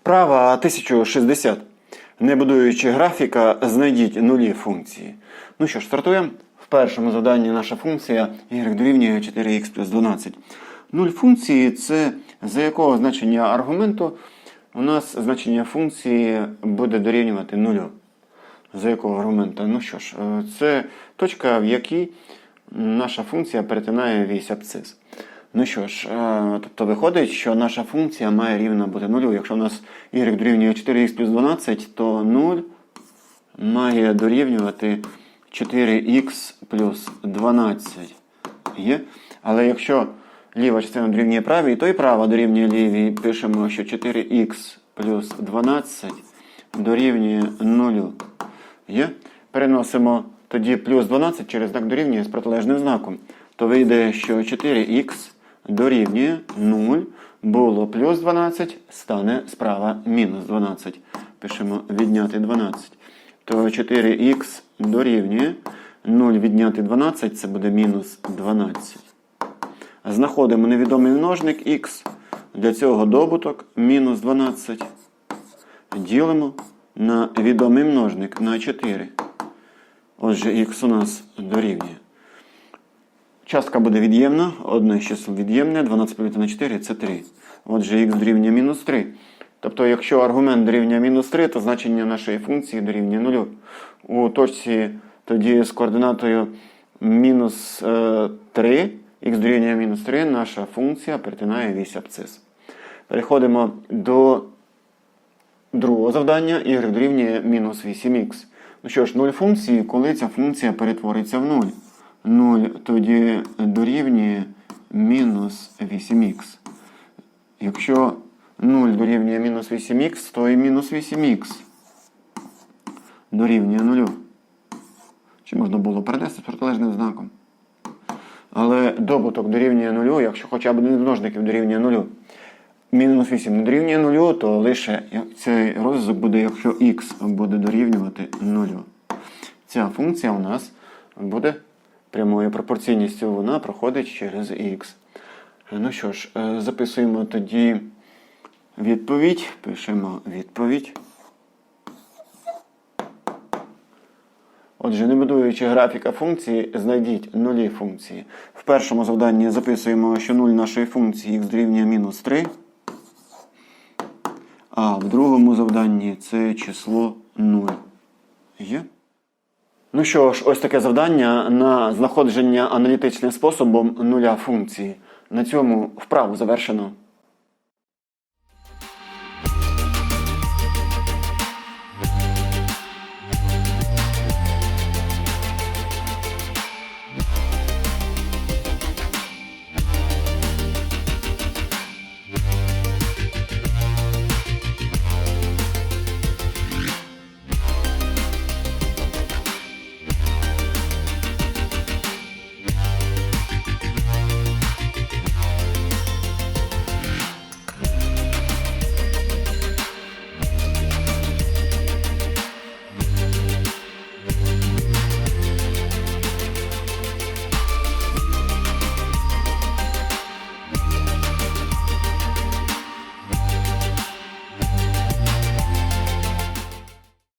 Вправа 1060. Не будуючи графіка, знайдіть нулі функції. Ну що ж, стартуємо. В першому завданні наша функція y дорівнює 4х плюс 12. Нуль функції це за якого значення аргументу у нас значення функції буде дорівнювати нулю. За якого аргумента? Ну що ж, е, це точка, в якій наша функція перетинає вісь абсцис. Ну що ж, е, тобто виходить, що наша функція має рівна бути нулю. Якщо у нас y дорівнює 4х плюс 12, то 0 має дорівнювати 4х плюс 12. Є? Але якщо ліва частина дорівнює правій, то і права дорівнює лівій. Пишемо, що 4х плюс 12 дорівнює 0. Є? Переносимо тоді плюс 12 через знак дорівнює з протилежним знаком. То вийде, що 4х дорівнює 0. Було плюс 12, стане справа мінус 12. Пишемо відняти 12. То 4х дорівнює 0 відняти 12, це буде мінус 12. Знаходимо невідомий множник х. Для цього добуток мінус 12. Ділимо на відомий множник на 4. Отже, х у нас дорівнює. Частка буде від'ємна, одне з чисел від'ємне, 12 поділити на 4 це 3. Отже, х дорівнює мінус 3. Тобто, якщо аргумент дорівнює мінус 3, то значення нашої функції дорівнює 0. У точці тоді з координатою мінус е, 3, х дорівнює мінус 3, наша функція перетинає вісь абсцис. Переходимо до другого завдання, y дорівнює мінус 8х. Ну що ж, 0 функції, коли ця функція перетвориться в 0. 0 тоді дорівнює мінус 8х. Якщо 0 дорівнює мінус 8х, то і мінус 8х дорівнює 0. Чи можна було перенести з протилежним знаком? Але добуток дорівнює 0, якщо хоча б один з множників дорівнює 0. Мінус 8 не дорівнює 0, то лише цей розв'язок буде, якщо х буде дорівнювати 0. Ця функція у нас буде прямою пропорційністю, вона проходить через х. Ну що ж, е, записуємо тоді відповідь. Пишемо відповідь. Отже, не будуючи графіка функції, знайдіть нулі функції. В першому завданні записуємо, що 0 нашої функції х дорівнює мінус 3. А в другому завданні це число 0. Є? Ну що ж, ось таке завдання на знаходження аналітичним способом нуля функції. На цьому вправу завершено.